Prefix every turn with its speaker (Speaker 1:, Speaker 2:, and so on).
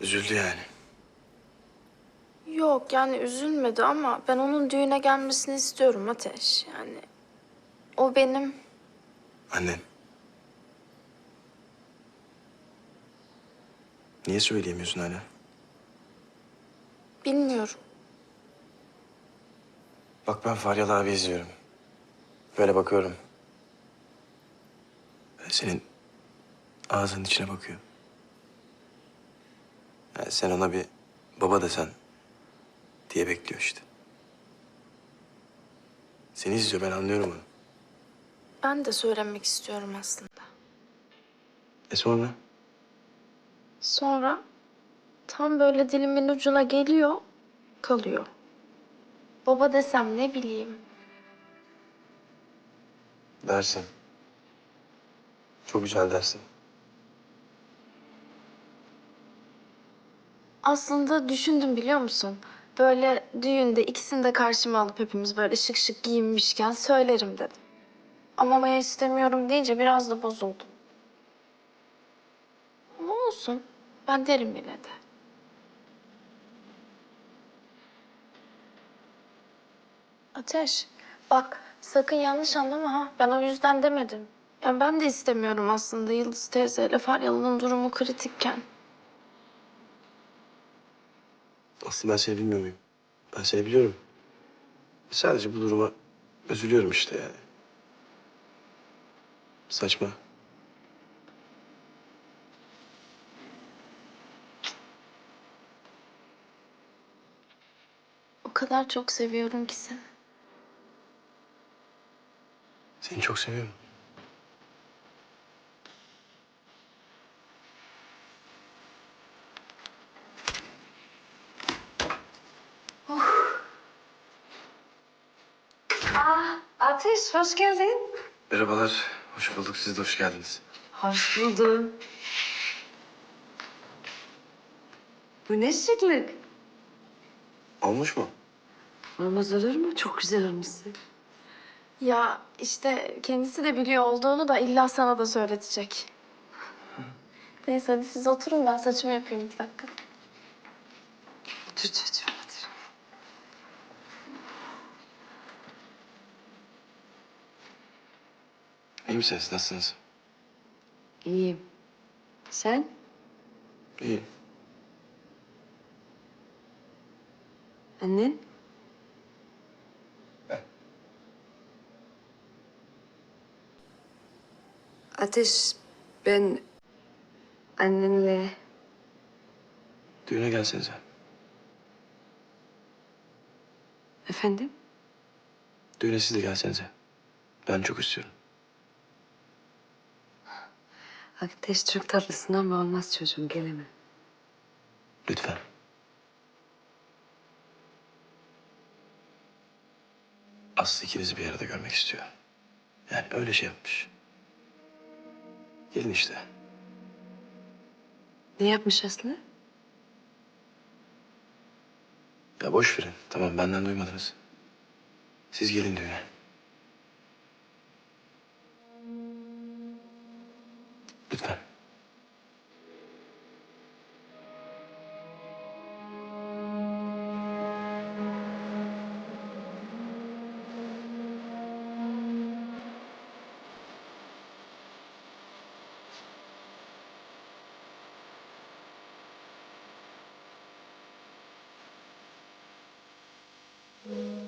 Speaker 1: Üzüldü yani.
Speaker 2: Yok yani üzülmedi ama ben onun düğüne gelmesini istiyorum Ateş. Yani o benim
Speaker 1: Annen. Niye söyleyemiyorsun hala?
Speaker 2: bilmiyorum.
Speaker 1: Bak ben Faryalı abi izliyorum. Böyle bakıyorum. Ben senin ağzının içine bakıyor. Yani sen ona bir baba desen diye bekliyor işte. Seni izliyor ben anlıyorum onu.
Speaker 2: Ben de söylemek istiyorum aslında.
Speaker 1: E sonra?
Speaker 2: Sonra tam böyle dilimin ucuna geliyor, kalıyor. Baba desem ne bileyim.
Speaker 1: Dersin. Çok güzel dersin.
Speaker 2: Aslında düşündüm biliyor musun? Böyle düğünde ikisini de karşıma alıp hepimiz böyle şık şık giyinmişken söylerim dedim. Ama ben istemiyorum deyince biraz da bozuldum. Ama olsun. Ben derim yine de. Ateş, bak sakın yanlış anlama ha. Ben o yüzden demedim. Yani ben de istemiyorum aslında Yıldız teyzeyle Faryalı'nın durumu kritikken.
Speaker 1: Aslında ben seni bilmiyor muyum? Ben seni biliyorum. Sadece bu duruma üzülüyorum işte yani. Saçma.
Speaker 2: O kadar çok seviyorum ki seni.
Speaker 1: Seni çok seviyorum.
Speaker 3: Ateş hoş geldin.
Speaker 1: Merhabalar. Hoş bulduk. Siz de hoş geldiniz.
Speaker 3: Hoş buldum. Bu ne şıklık?
Speaker 1: Olmuş mu?
Speaker 3: Olmaz olur mu? Çok güzel olmuşsun.
Speaker 2: Ya işte kendisi de biliyor olduğunu da illa sana da söyletecek. Neyse hadi siz oturun ben saçımı yapayım bir dakika.
Speaker 3: Otur çocuğum
Speaker 1: misiniz? Nasılsınız?
Speaker 3: İyiyim. Sen?
Speaker 1: İyi.
Speaker 3: Annen? Ateş ben annenle
Speaker 1: Düğüne gelsenize.
Speaker 3: efendim
Speaker 1: Düğüne siz de gelsenize. Ben çok istiyorum.
Speaker 3: Ateş çok tatlısın ama olmaz çocuğum gelemem.
Speaker 1: Lütfen. Aslı ikinizi bir arada görmek istiyor. Yani öyle şey yapmış. Gelin işte.
Speaker 3: Ne yapmış Aslı?
Speaker 1: Ya boş verin. Tamam benden duymadınız. Siz gelin düğüne. 뜻할. 嗯。Mm.